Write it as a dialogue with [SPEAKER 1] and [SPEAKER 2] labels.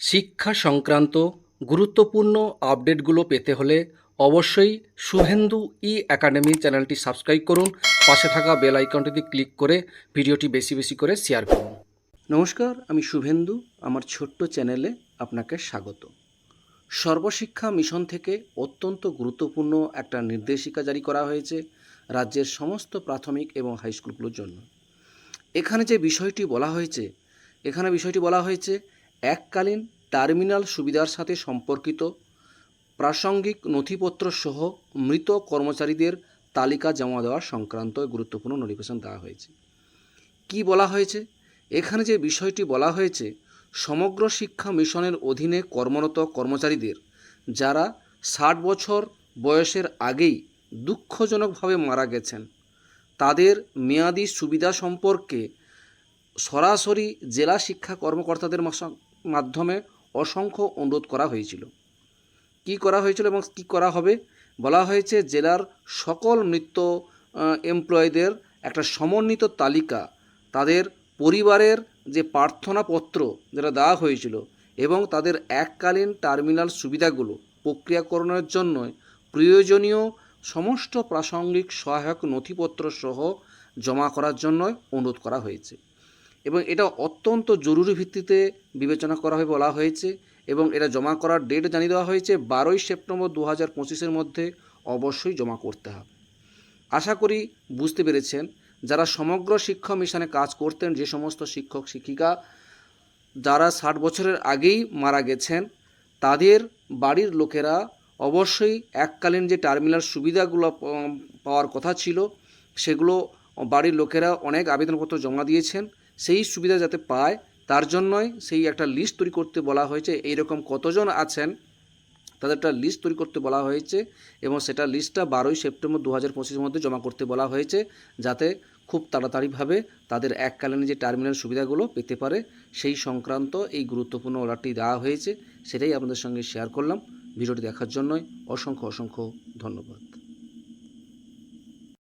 [SPEAKER 1] শিক্ষা সংক্রান্ত গুরুত্বপূর্ণ আপডেটগুলো পেতে হলে অবশ্যই শুভেন্দু ই একাডেমি চ্যানেলটি সাবস্ক্রাইব করুন। পাশে থাকা বেল আইকনটিতে ক্লিক করে ভিডিওটি বেশি বেশি করে শেয়ার করুন। নমস্কার, আমি শুভেন্দু, আমার ছোট্ট চ্যানেলে আপনাকে স্বাগত। সর্বশিক্ষা মিশন থেকে অত্যন্ত গুরুত্বপূর্ণ একটা নির্দেশিকা জারি করা হয়েছে রাজ্যের সমস্ত প্রাথমিক এবং হাই স্কুলগুলোর জন্য। এখানে যে বিষয়টি বলা হয়েছে, এখানে বিষয়টি বলা হয়েছে এককালীন টার্মিনাল সুবিধার সাথে সম্পর্কিত প্রাসঙ্গিক নথিপত্র সহ মৃত কর্মচারীদের তালিকা জমা দেওয়া সংক্রান্ত গুরুত্বপূর্ণ নোটিফিকেশন দেওয়া হয়েছে। কি বলা হয়েছে? এখানে যে বিষয়টি বলা হয়েছে, সমগ্র শিক্ষা মিশনের অধীনে কর্মরত কর্মচারীদের, যারা ষাট বছর বয়সের আগেই দুঃখজনকভাবে মারা গেছেন, তাদের মেয়াদি সুবিধা সম্পর্কে সরাসরি জেলা শিক্ষা কর্মকর্তাদের মাধ্যমে অসংখ্য অনুরোধ করা হয়েছিল। কি করা হয়েছিল এবং কি করা হবে? বলা হয়েছে জেলার সকল মৃত এমপ্লয়ীদের একটা সমন্বিত তালিকা, তাদের পরিবারের যে প্রার্থনাপত্র যেটা দেওয়া হয়েছিল এবং তাদের এককালীন টার্মিনাল সুবিধাগুলো প্রক্রিয়াকরণের জন্য প্রয়োজনীয় সমস্ত প্রাসঙ্গিক সহায়ক নথিপত্র সহ জমা করার জন্য অনুরোধ করা হয়েছে। এবং এটা অত্যন্ত জরুরি ভিত্তিতে বিবেচনা করা হবে বলা হয়েছে এবং এটা জমা করার ডেট জানিয়ে দেওয়া হয়েছে বারোই সেপ্টেম্বর দু হাজার পঁচিশের মধ্যে অবশ্যই জমা করতে হবে। আশা করি বুঝতে পেরেছেন, যারা সমগ্র শিক্ষা মিশনে কাজ করতেন, যে সমস্ত শিক্ষক, শিক্ষিকা যারা ষাট বছরের আগেই মারা গেছেন, তাদের বাড়ির লোকেরা অবশ্যই এককালীন যে টার্মিনাল সুবিধাগুলো পাওয়ার কথা ছিল, সেগুলো বাড়ির লোকেরা অনেক আবেদনপত্র জমা দিয়েছেন। সেই সুবিধা যাতে পায়, তার জন্যই সেই একটা লিস্ট তৈরি করতে বলা হয়েছে। এইরকম কতজন আছেন, তাদের একটা লিস্ট তৈরি করতে বলা হয়েছে এবং সেটা লিস্টটা বারোই সেপ্টেম্বর দু হাজার পঁচিশের মধ্যে জমা করতে বলা হয়েছে যাতে খুব তাড়াতাড়িভাবে তাদের এককালীন যে টার্মিনাল সুবিধাগুলো পেতে পারে, সেই সংক্রান্ত এই গুরুত্বপূর্ণ অর্ডারটি দেওয়া হয়েছে। সেটাই আপনাদের সঙ্গে শেয়ার করলাম। ভিডিওটি দেখার জন্যই অসংখ্য অসংখ্য ধন্যবাদ।